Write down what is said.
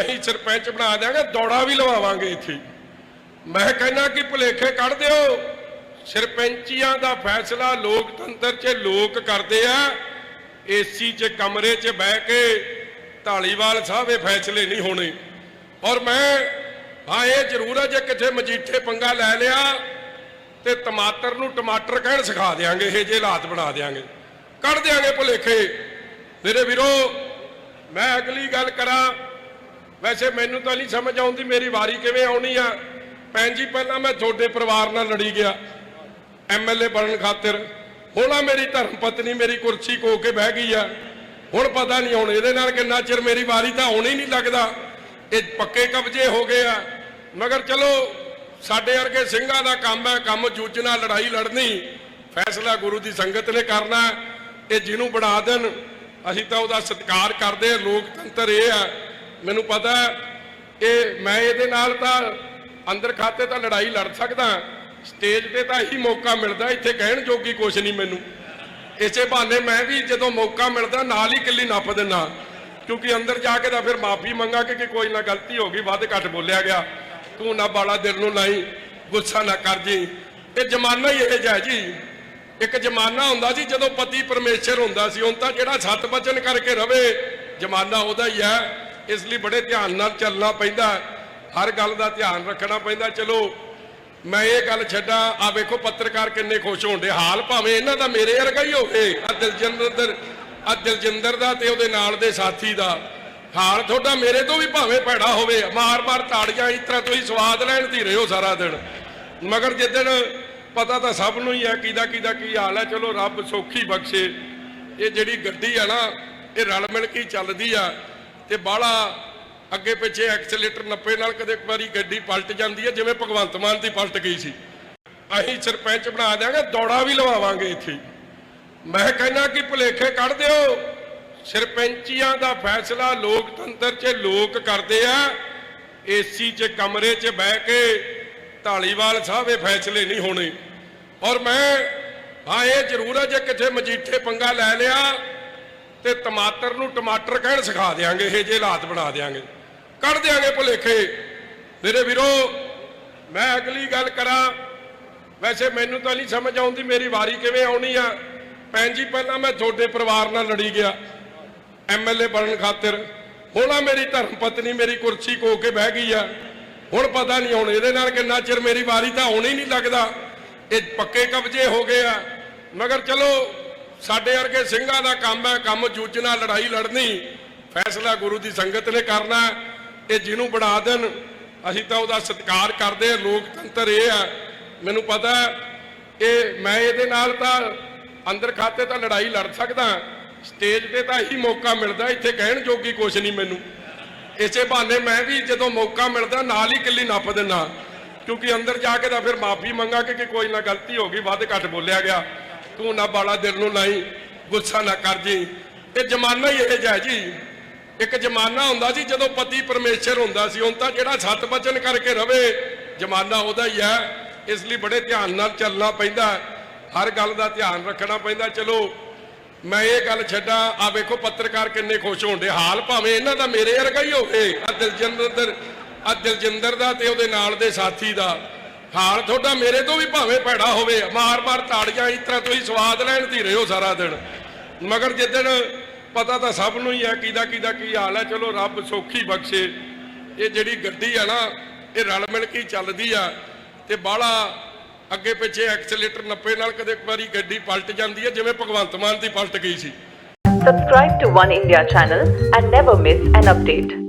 ਅਸੀਂ ਸਰਪੰਚ ਬਣਾ ਦਿਆਂਗੇ, ਦੌੜਾ ਵੀ ਲਵਾਵਾਂਗੇ ਇੱਥੇ। ਮੈਂ ਕਹਿੰਦਾ ਕਿ ਭੁਲੇਖੇ ਕੱਢ ਦਿਓ। ਸਰਪੰਚੀਆਂ ਦਾ ਫੈਸਲਾ ਲੋਕਤੰਤਰ 'ਚ ਲੋਕ ਕਰਦੇ ਆ। ਏਸੀ 'ਚ ਕਮਰੇ 'ਚ ਬਹਿ ਕੇ ਢਾਲੀਵਾਲ ਸਾਹਿਬ ਇਹ ਫੈਸਲੇ ਨਹੀਂ ਹੋਣੇ। ਔਰ ਮੈਂ, ਹਾਂ, ਇਹ ਜ਼ਰੂਰ ਹੈ ਜੇ ਕਿਤੇ ਮਜੀਠੇ ਪੰਗਾ ਲੈ ਲਿਆ, ਤੇ ਟਮਾਟਰ ਨੂੰ ਟਮਾਟਰ ਕਹਿਣ ਸਿਖਾ ਦਿਆਂਗੇ, ਇਹ ਜੇ ਹਾਲਾਤ ਬਣਾ ਦਿਆਂਗੇ। ਕੱਢ ਦਿਆਂਗੇ ਭੁਲੇਖੇ। ਮੇਰੇ ਵੀਰੋ, ਮੈਂ ਅਗਲੀ ਗੱਲ ਕਰਾਂ। ਵੈਸੇ ਮੈਨੂੰ ਤਾਂ ਨਹੀਂ ਸਮਝ ਆਉਂਦੀ ਮੇਰੀ ਵਾਰੀ ਕਿਵੇਂ ਆਉਣੀ ਆ। ਭੈਣ ਜੀ, ਪਹਿਲਾਂ ਮੈਂ ਤੁਹਾਡੇ ਪਰਿਵਾਰ ਨਾਲ ਲੜੀ ਗਿਆ। ਐਮਐਲਏ ਬਣਨ ਖਾਤਰ। ਹੁਣ ਆ ਮੇਰੀ ਧਰਮ ਪਤਨੀ ਮੇਰੀ ਕੁਰਸੀ ਕੋ ਕੇ ਬਹਿ ਗਈ ਆ। ਹੁਣ ਪਤਾ ਨਹੀਂ ਹੁਣ ਇਹਦੇ ਨਾਲ ਕਿੰਨਾ ਚਿਰ ਮੇਰੀ ਵਾਰੀ ਤਾਂ ਆਉਣੀ ਨਹੀਂ ਲੱਗਦਾ। ਇਹ ਪੱਕੇ ਕਬਜ਼ੇ ਹੋ ਗਏ ਆ। ਮਗਰ ਚਲੋ, ਸਾਡੇ ਵਰਗੇ ਸਿੰਘਾਂ ਦਾ ਕੰਮ ਹੈ ਕੰਮ ਜੂਝਣਾ ਲੜਾਈ ਲੜਨੀ। ਫੈਸਲਾ ਗੁਰੂ ਦੀ ਸੰਗਤ ਨੇ ਕਰਨਾ। ਇਹ ਜਿਹਨੂੰ ਬਣਾ ਦੇਣ, ਅਸੀਂ ਤਾਂ ਉਹਦਾ ਸਤਿਕਾਰ ਕਰਦੇ ਆ। ਲੋਕਤੰਤਰ ਇਹ ਆ ਮੈਨੂੰ ਪਤਾ ਇਹ ਮੈਂ ਇਹਦੇ ਨਾਲ ਤਾਂ ਅੰਦਰ ਖਾਤੇ ਤਾਂ ਲੜਾਈ ਲੜ ਸਕਦਾ, ਸਟੇਜ ਤੇ ਤਾਂ ਇਹੀ ਮੌਕਾ ਮਿਲਦਾ, ਇੱਥੇ ਕਹਿਣ ਜੋਗੀ ਕੁਛ ਨਹੀਂ ਮੈਨੂੰ। ਇਸੇ ਬਹਾਨੇ ਮੈਂ ਵੀ ਜਦੋਂ ਮੌਕਾ ਮਿਲਦਾ, ਨਾਲ ਹੀ ਕਿੱਲੀ ਨੱਪ ਦਿੰਦਾ। ਕਿਉਂਕਿ ਅੰਦਰ ਜਾ ਕੇ ਤਾਂ ਫਿਰ ਮਾਫੀ ਮੰਗਾਂਗੇ ਕਿ ਕੋਈ ਨਾ ਗਲਤੀ ਹੋ ਗਈ, ਵੱਧ ਘੱਟ ਬੋਲਿਆ ਗਿਆ। ਤੂੰ ਨਾ ਬਾਲਾ ਦਿਲ ਨੂੰ ਲਾਈ, ਗੁੱਸਾ ਨਾ ਕਰ ਜੀ। ਇਹ ਜ਼ਮਾਨਾ ਹੀ ਇਹ ਜਿਹਾ ਜੀ। ਇੱਕ ਜ਼ਮਾਨਾ ਹੁੰਦਾ ਸੀ ਜਦੋਂ ਪਤੀ ਪਰਮੇਸ਼ਰ ਹੁੰਦਾ ਸੀ, ਹੁਣ ਤਾਂ ਜਿਹੜਾ ਸੱਤ ਬਚਨ ਕਰਕੇ ਰਵੇ, ਜ਼ਮਾਨਾ ਉਹਦਾ ਹੀ ਹੈ। ਇਸ ਲਈ ਬੜੇ ਧਿਆਨ ਨਾਲ ਚੱਲਣਾ ਪੈਂਦਾ ਹਰ ਗੱਲ ਦਾ ਧਿਆਨ ਰੱਖਣਾ ਪੈਂਦਾ। ਚਲੋ, ਮੈਂ ਇਹ ਗੱਲ ਛੱਡਾਂ ਆ ਵੇਖੋ ਪੱਤਰਕਾਰ ਕਿੰਨੇ ਖੁਸ਼ ਹੋਣ ਹੋਣਦੇ ਹਾਲ ਭਾਵੇਂ ਇਹਨਾਂ ਦਾ ਮੇਰੇ ਵਰਗਾ ਹੀ ਹੋਵੇ। ਆ ਦਿਲਜਿੰਦਰ ਆ ਦਿਲਜਿੰਦਰ ਦਾ ਤੇ ਉਹਦੇ ਨਾਲ ਦੇ ਸਾਥੀ ਦਾ। ਹਾਲ ਤੁਹਾਡਾ ਮੇਰੇ ਤੋਂ ਵੀ ਭਾਵੇਂ ਭੈੜਾ ਹੋਵੇ। ਮਾਰ-ਮਾਰ ਤਾੜੀਆਂ ਇਸ ਤਰ੍ਹਾਂ ਤੁਸੀਂ ਸਵਾਦ ਲੈਣ ਦੀ ਰਹੋ ਸਾਰਾ ਦਿਨ। ਮਗਰ ਜਿੱਦਣ ਪਤਾ ਤਾਂ ਸਭ ਨੂੰ ਹੀ ਹੈ ਕਿਹਦਾ ਕਿਹਦਾ ਕੀ ਹਾਲ ਹੈ। ਚਲੋ, ਰੱਬ ਸੌਖੀ ਬਖਸ਼ੇ। ਇਹ ਜਿਹੜੀ ਗੱਡੀ ਆ ਨਾ, ਇਹ ਰਲ ਮਿਲ ਕੇ ਚੱਲਦੀ ਆ। ਤੇ ਬਾਹਲਾ ਅੱਗੇ ਪਿੱਛੇ ਐਕਸਲੇਟਰ ਨੱਪੇ ਨਾਲ ਕਦੇ ਵਾਰੀ ਗੱਡੀ ਪਲਟ ਜਾਂਦੀ ਹੈ, ਜਿਵੇਂ ਭਗਵੰਤ ਮਾਨ ਦੀ ਪਲਟ ਗਈ ਸੀ। ਅਸੀਂ ਸਰਪੰਚ ਬਣਾ ਦਿਆਂਗੇ, ਦੌੜਾ ਵੀ ਲਵਾਵਾਂਗੇ ਇੱਥੇ। ਮੈਂ ਕਹਿੰਦਾ ਕਿ ਭੁਲੇਖੇ ਕੱਢ ਦਿਓ। ਸਰਪੰਚੀਆਂ ਦਾ ਫੈਸਲਾ ਲੋਕਤੰਤਰ 'ਚ ਲੋਕ ਕਰਦੇ ਆ। ਏਸੀ 'ਚ ਕਮਰੇ 'ਚ ਬਹਿ ਕੇ ਢਾਲੀਵਾਲ ਸਾਹਿਬ ਇਹ ਫੈਸਲੇ ਨਹੀਂ ਹੋਣੇ। ਔਰ ਮੈਂ, ਹਾਂ, ਇਹ ਜ਼ਰੂਰ ਹੈ ਜੇ ਕਿਤੇ ਮਜੀਠੇ ਪੰਗਾ ਲੈ ਲਿਆ ਤੇ ਟਮਾਟਰ ਨੂੰ ਟਮਾਟਰ ਕਹਿਣ ਸਿਖਾ ਦਿਆਂਗੇ, ਇਹ ਜੇ ਹਾਲਾਤ ਬਣਾ ਦਿਆਂਗੇ। ਕੱਢ ਦਿਆਂਗੇ ਭੁਲੇਖੇ। ਮੇਰੇ ਵੀਰੋ, ਮੈਂ ਅਗਲੀ ਗੱਲ ਕਰਾਂ। ਵੈਸੇ ਮੈਨੂੰ ਤਾਂ ਨਹੀਂ ਸਮਝ ਆਉਂਦੀ ਮੇਰੀ ਵਾਰੀ ਕਿਵੇਂ ਆਉਣੀ ਆ। ਭੈਣ ਜੀ, ਪਹਿਲਾਂ ਮੈਂ ਤੁਹਾਡੇ ਪਰਿਵਾਰ ਨਾਲ ਲੜੀ ਗਿਆ ਐਮਐਲਏ ਬਣਨ ਖਾਤਰ। ਹੁਣ ਆ ਮੇਰੀ ਧਰਮ ਪਤਨੀ ਮੇਰੀ ਕੁਰਸੀ ਕੋ ਕੇ ਬਹਿ ਗਈ ਆ। ਹੁਣ ਪਤਾ ਨਹੀਂ ਹੁਣ ਇਹਦੇ ਨਾਲ ਕਿੰਨਾ ਚਿਰ ਮੇਰੀ ਵਾਰੀ ਤਾਂ ਆਉਣੀ ਨਹੀਂ ਲੱਗਦਾ। ਇਹ ਪੱਕੇ ਕਬਜ਼ੇ ਹੋ ਗਏ ਆ। ਮਗਰ ਚਲੋ ਸਾਡੇ ਵਰਗੇ ਸਿੰਘਾਂ ਦਾ ਕੰਮ ਹੈ, ਕੰਮ ਜੂਝਣਾ ਲੜਾਈ ਲੜਨੀ। ਫੈਸਲਾ ਗੁਰੂ ਦੀ ਸੰਗਤ ਨੇ ਕਰਨਾ ਇਹ ਜਿਹਨੂੰ ਬਣਾ ਦੇਣ, ਅਸੀਂ ਤਾਂ ਉਹਦਾ ਸਤਿਕਾਰ ਕਰਦੇ ਹਾਂ, ਲੋਕਤੰਤਰ ਇਹ ਆ ਮੈਨੂੰ ਪਤਾ ਇਹ ਮੈਂ ਇਹਦੇ ਨਾਲ ਤਾਂ ਅੰਦਰ ਖਾਤੇ ਤਾਂ ਲੜਾਈ ਲੜ ਸਕਦਾ ਸਟੇਜ ਤੇ ਤਾਂ ਇਹੀ ਮੌਕਾ ਮਿਲਦਾ, ਇੱਥੇ ਕਹਿਣ ਜੋਗੀ ਕੁਛ ਨਹੀਂ ਮੈਨੂੰ। ਇਸੇ ਬਹਾਨੇ ਮੈਂ ਵੀ ਜਦੋਂ ਮੌਕਾ ਮਿਲਦਾ, ਨਾਲ ਹੀ ਕਿੱਲੀ ਨੱਪ ਦਿੰਦਾ। ਕਿਉਂਕਿ ਅੰਦਰ ਜਾ ਕੇ ਤਾਂ ਫਿਰ ਮਾਫੀ ਮੰਗਾਂਗੇ ਕਿ ਕੋਈ ਨਾ ਗਲਤੀ ਹੋ ਗਈ, ਵੱਧ ਘੱਟ ਬੋਲਿਆ ਗਿਆ। ਤੂੰ ਨਾ ਬਾਲਾ ਦਿਲ ਨੂੰ ਲਾਈ, ਗੁੱਸਾ ਨਾ ਕਰ ਜੀ। ਇਹ ਜ਼ਮਾਨਾ ਹੀ ਇਹ ਜਿਹਾ ਜੀ। ਇੱਕ ਜ਼ਮਾਨਾ ਹੁੰਦਾ ਸੀ ਜਦੋਂ ਪਤੀ ਪਰਮੇਸ਼ਰ ਹੁੰਦਾ ਸੀ, ਹੁਣ ਤਾਂ ਜਿਹੜਾ ਸੱਤ ਬਚਨ ਕਰਕੇ ਰਵੇ, ਜ਼ਮਾਨਾ ਉਹਦਾ ਹੀ ਹੈ। ਇਸ ਲਈ ਬੜੇ ਧਿਆਨ ਨਾਲ ਚੱਲਣਾ ਪੈਂਦਾ, ਹਰ ਗੱਲ ਦਾ ਧਿਆਨ ਰੱਖਣਾ ਪੈਂਦਾ। ਚਲੋ, ਮੈਂ ਇਹ ਗੱਲ ਛੱਡਾਂ ਆ ਵੇਖੋ ਪੱਤਰਕਾਰ ਕਿੰਨੇ ਖੁਸ਼ ਹੋਣ ਹੋਣਦੇ ਹਾਲ ਭਾਵੇਂ ਇਹਨਾਂ ਦਾ ਮੇਰੇ ਵਰਗਾ ਹੀ ਹੋਵੇ ਆ ਦਿਲਜਿੰਦਰ ਆ ਦਿਲਜਿੰਦਰ ਦਾ ਤੇ ਉਹਦੇ ਨਾਲ ਦੇ ਸਾਥੀ ਦਾ। ਹਾਲ ਤੁਹਾਡਾ ਮੇਰੇ ਤੋਂ ਵੀ ਭਾਵੇਂ ਭੈੜਾ ਹੋਵੇ ਮਾਰ-ਮਾਰ ਤਾੜੀਆਂ ਇਸ ਤਰ੍ਹਾਂ ਤੁਸੀਂ ਸਵਾਦ ਲੈਣ ਦੀ ਰਹੋ ਸਾਰਾ ਦਿਨ। ਮਗਰ ਜਿੱਦਣ ਪਤਾ ਤਾਂ ਸਭ ਨੂੰ ਹੀ ਹੈ ਕਿਹਦਾ ਕਿਹਦਾ ਕੀ ਹਾਲ ਹੈ ਚਲੋ ਰੱਬ ਸੌਖੀ ਬਖਸ਼ੇ। ਇਹ ਜਿਹੜੀ ਗੱਡੀ ਆ ਨਾ, ਇਹ ਰਲ ਮਿਲ ਕੇ ਚੱਲਦੀ ਆ। ਤੇ ਬਾਹਲਾ ਅੱਗੇ ਪਿੱਛੇ ਐਕਸਲੇਟਰ ਨੱਪੇ ਨਾਲ ਕਦੇ ਇੱਕ ਵਾਰੀ ਗੱਡੀ ਪਲਟ ਜਾਂਦੀ ਹੈ ਜਿਵੇਂ ਭਗਵੰਤ ਮਾਨ ਦੀ ਪਲਟ ਗਈ ਸੀ। Subscribe to One India channel and never miss an update.